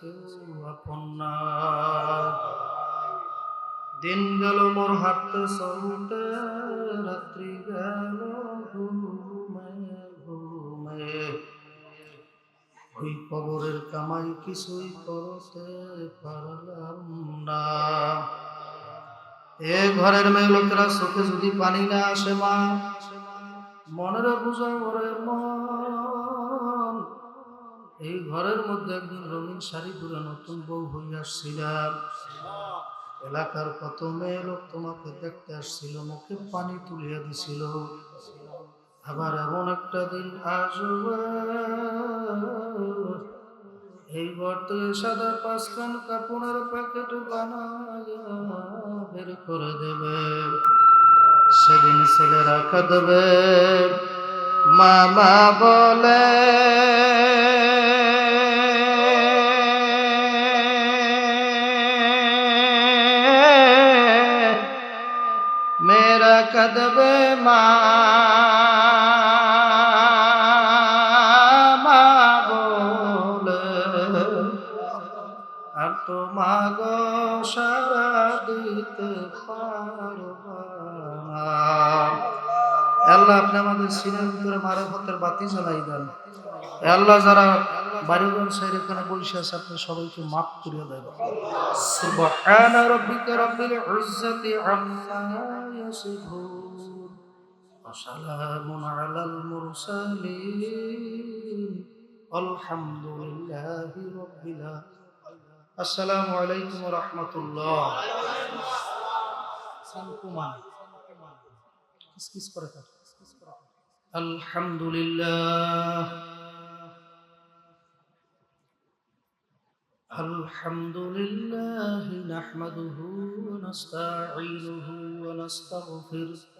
কেউ আপন না। দিন গেল, মোর হাঁটতে চলতে রাত্রি গেল ওই কবরের কামাই কিছুই করতে পারলাম না। এ ঘরের মেয়ে লোকেরা চোখে যদি পানি না আসে মা, মনের বুঝা ওরে মন এই ঘরের মধ্যে একদিন রঙিন শাড়ি পরে নতুন বউ হয়ে আসছিলাম। এলাকার কত মেয়ে লোক তোমাকে দেখতে আসছিল, মুখে পানি তুলিয়া দিছিল। আবার এমন একটা দিন আসবে। এই ঘর সাদা পাঁচখান কাপড়ের প্যাকেট বানায়া বের করে দেবে। সেদিন ছেলেরা কাঁদবে। মামা বলে মা আপনি আমাদের সিনের ভিতরে মারফতের বাতি জ্বালাই দেন। যারা বাড়িঘর সাইড এখানে বসে সবাইকে মাফ করিয়ে দেন। সুবহান রাব্বিকা রাব্বিল ইজ্জাতি وسلام على المرسلين والحمد لله رب العالمين. السلام عليكم ورحمة الله. الحمد لله. الحمد لله نحمده ونستعينه ونستغفره.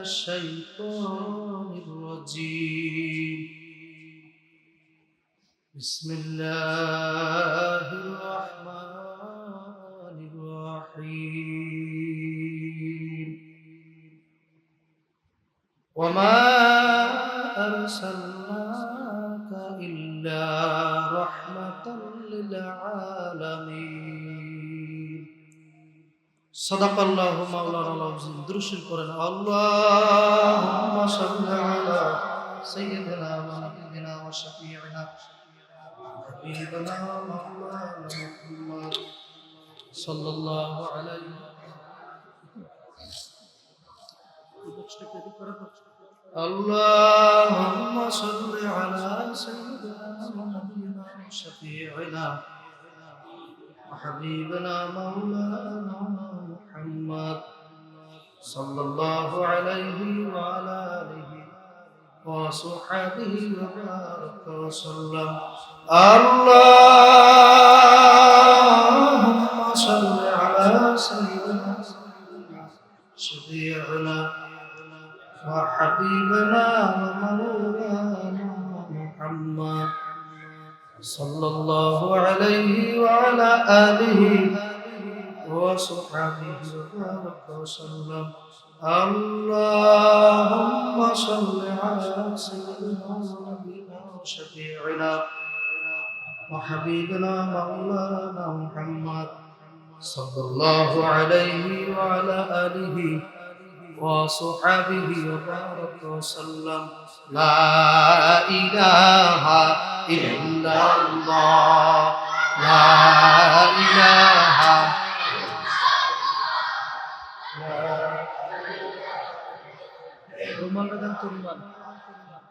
الشيطان الرجيم. بسم الله الرحمن الرحيم. وما أرسلناك صدق الله مولانا العظيم دروش القرآن اللهم صل على سيدنا ونبينا وشفيعنا حبيبنا مولانا محمد صلى الله عليه اللهم صل على سيدنا ونبينا وشفيعنا وحبيبنا مولانا محمد صلى الله عليه وعلى آله وصحبه وبارك وسلم. اللهم صل على سيدنا شفيعنا وحبيبنا ومولانا محمد صلى الله عليه وعلى آله وصحبه وبارك وسلم. اللهم صل على سيدنا ونبينا وشفيعنا وحبيبنا مولانا محمد صلى الله عليه وعلى آله وصحبه وبارك وسلم. لا إله إلا الله.